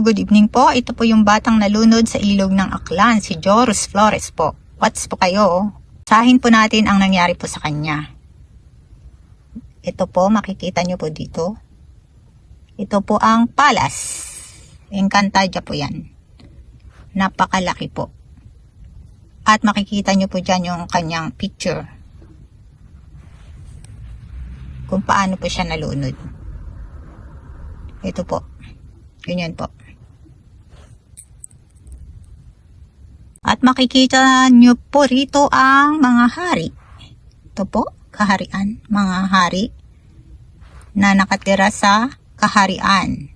good evening po. Ito po yung batang nalunod sa ilog ng Aklan, si Joros Flores po. What's po kayo? Sahin po natin ang nangyari po sa kanya. Ito po, makikita nyo po dito. Ito po ang palas. Encantadia po yan. Napakalaki po. At makikita nyo po dyan yung kanyang picture. Kung paano po siya nalunod. Ito po. Ganyan po. At makikita nyo po rito ang mga hari. Ito po, kaharian. Mga hari na nakatira sa kaharian.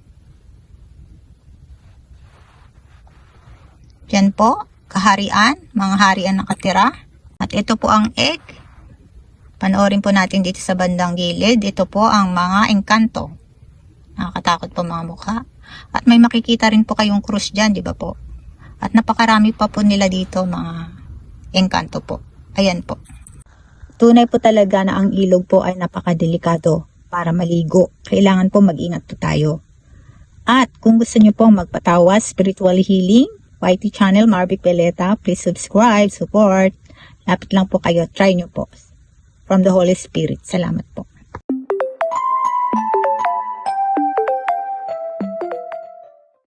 Yan po, kaharian. Mga hari ang nakatira. At ito po ang egg. Panoorin po natin dito sa bandang gilid. Ito po ang mga engkanto. Nakakatakot po mga mukha. At may makikita rin po kayong krus dyan, di ba po? At napakarami pa po nila dito mga engkanto po. Ayan po. Tunay po talaga na ang ilog po ay napakadelikado para maligo. Kailangan po mag-ingat po tayo. At kung gusto nyo pong magpatawas, spiritual healing, YT channel Marvic Peleta, please subscribe, support. Lapit lang po kayo, try nyo po. From the Holy Spirit. Salamat po.